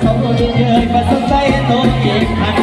เขาโดนเยอะมาสนใจโดนเก็บหัน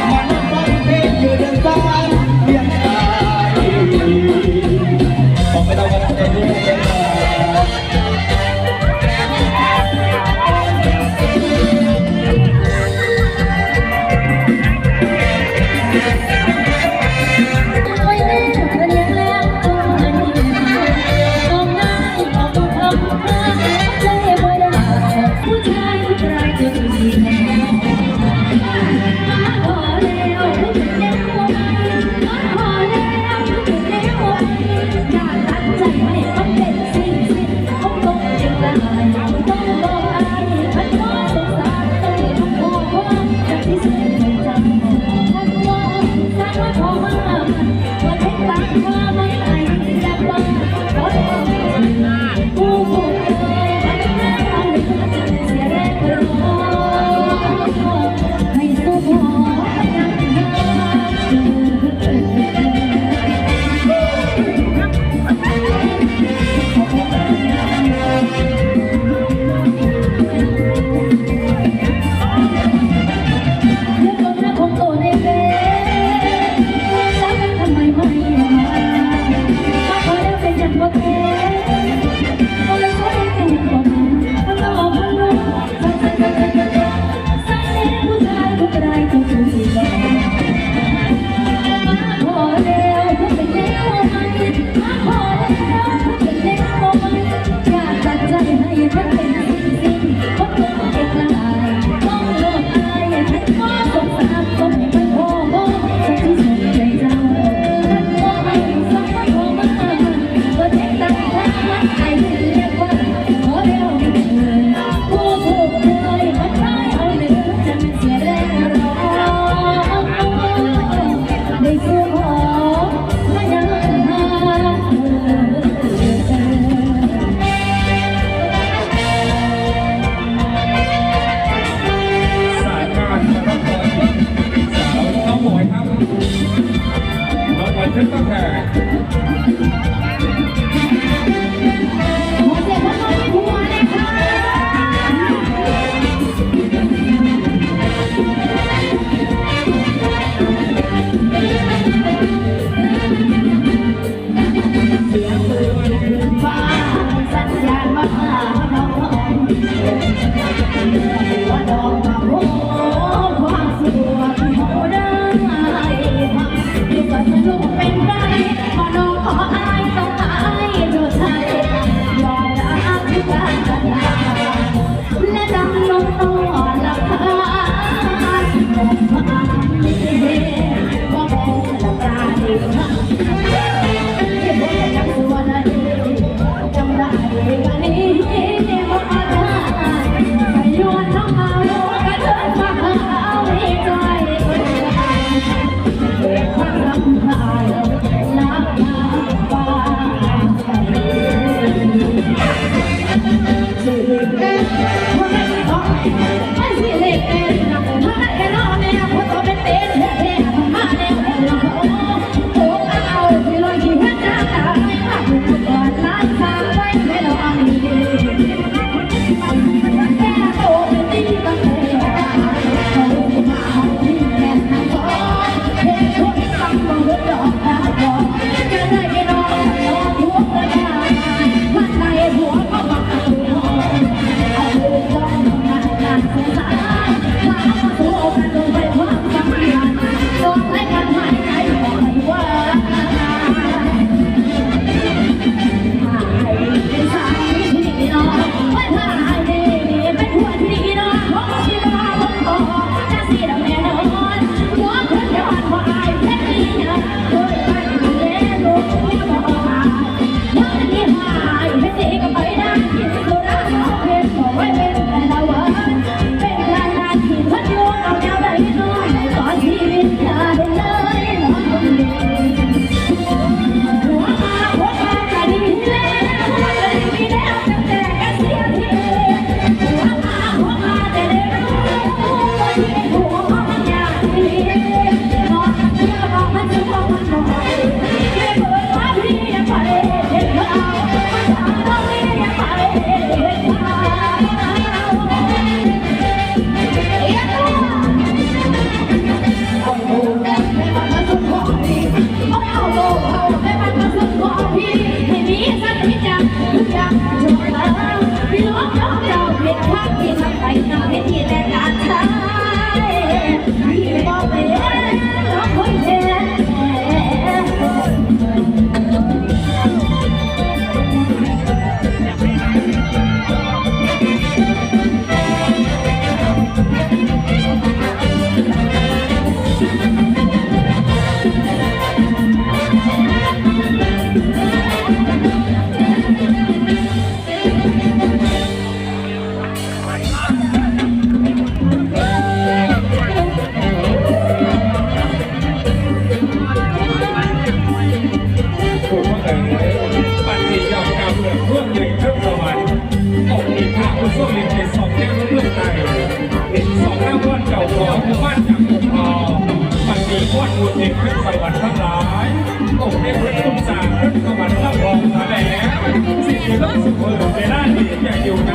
เวลาที่จะอยู่นาน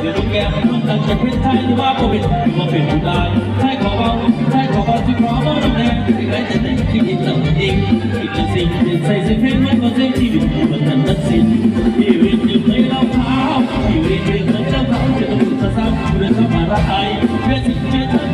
เดี๋ยวลูกแก้มันต้องจะเป็นไทยที่ว่าผมเป็นผมเป็นผู้ได้ไทยขอเบาไทยขอเบาที่พร้อเบาน้ำแดงที่ไรแต่แต่ที่คิดต้องจริงคิดจะสิ่งเป็นใส่เส้นเพลงมันก็เส้นชีวิตมันทันตัดสินชีวิตอยู่ในเราเท้าชีวิตเรื่องของเจ้าเขาจะต้องสะซ้ำเรื่องเข้ามารักไทยเพื่อสิ่งที่เธอ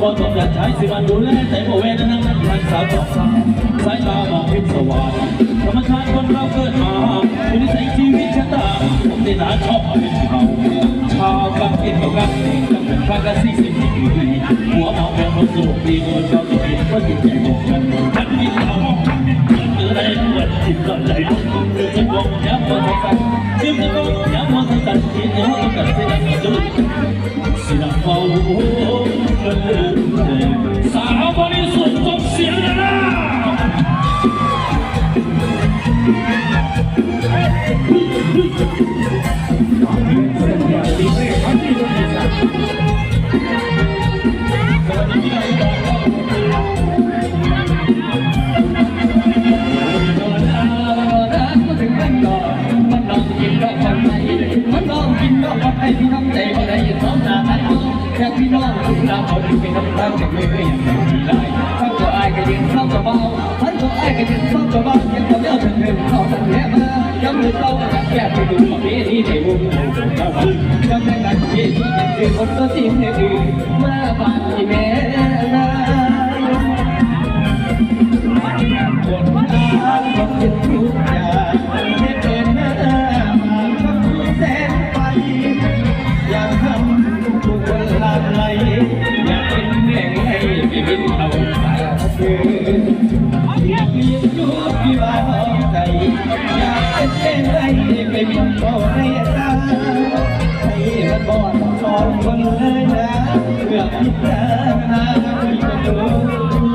คนเกเรเราเมาเสียพาไปลงทุนตกจะคอยรับชวนให้ให้เนื้อนวลลงลงเออเออไปสิมันวันไหนแค่ที่ขอให้การที่ขอวันนี้ว่าพอต้องการใช้สิมันดูแลแต่โมเวนั่นนั่งรักษาต่อสายสายตามองเห็นสว่างธรรมชาติคนเราเกิดมาคุณใส่ชีวิตชะตาผมได้หนาชอบมาเป็นเขาชาวกันกินกับกันกับเป็นพระกันสี่สิบปีหัวหมอแม่คนสูบดีคนชอบตัวเองก็จิตใจตรงกันกันกันเรป วดจิตก็ไหลลงเดือจะบอกย้ำว่าทั้งสันยิ้มจะบอกย้ำว่าทั้งสันคิดเนาะกันเสียจุดสิละเฝ้าเดินสาวบริสุทธิ์จงเสียงเลยนะ ลองกินดอกฟันไทยที่น้ำใจบ่ได้ยินน้องนาไทยแค่พี่น้องทุกเราเอาดึงเป็นน้ำตาจากมืออย่างดีได้ถ้าตัวอายก็ยืนเข้ากับเบาท่านตัวอายก็ยืนเข้ากับเบายังตัวเดียวถึงหนึ่งเข้าทันแย่มายังมือเต้าจากแก่ไปดูมาเบี้ยนี้ในมุมเจ้ายังไม่กันเยี่ยที่ยังคือคนตัวจริงเนี่ยคือมาบ้านที่แม่ ไปบินเอาให้ตาให้มันบอดสองคนเลยนะเพื่อพิจารณาที่จะดู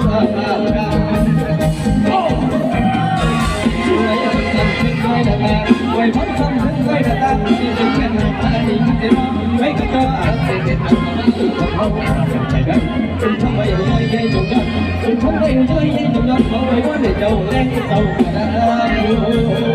ว่าเราช่วยทำขึ้นด้วยนะครัไว้พ้นทำขึ้นด้วยนะครัที่จะเป็นอะไรที่จะไม่ก็จะอาจจะเป็นอะไรที่ของเราใจกันเป็นทำไมเลยยัยจงกันเป็นทำไมเลยยัยจงกันขอไว้ว่าเดี๋ยวเจ้าแรงเจ้ากัน